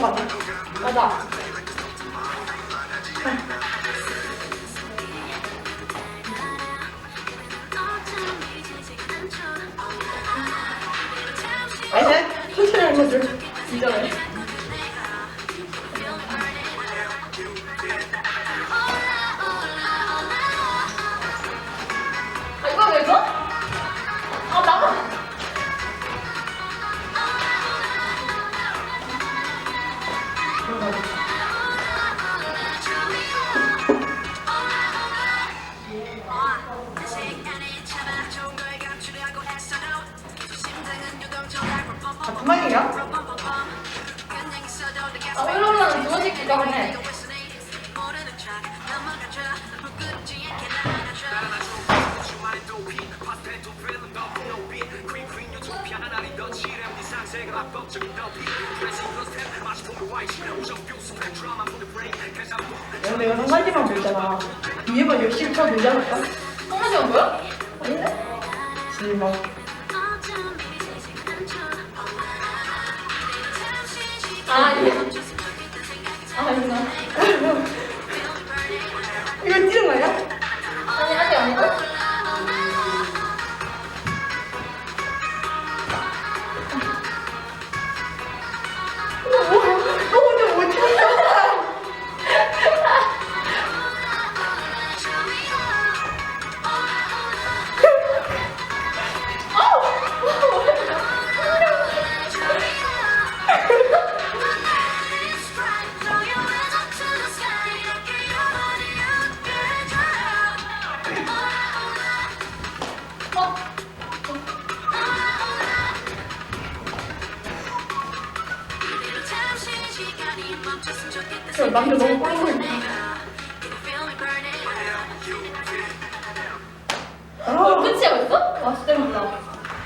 맞아, 맞아. 아니, 천천히 하는 것들. 진짜. 아, 그만이야? 아, 흘러나는 도어지 기가 네 야, 내가 한 가지만 보잖아. 위에만 열심히 쳐 보지 않을까? 똥마지가 뭐야? 아닌데? 실망. 아, 아니야. 아, 아니야. 저 남자 너무 꼴보기 아. 어, 끝이야 벌써? 맛있다.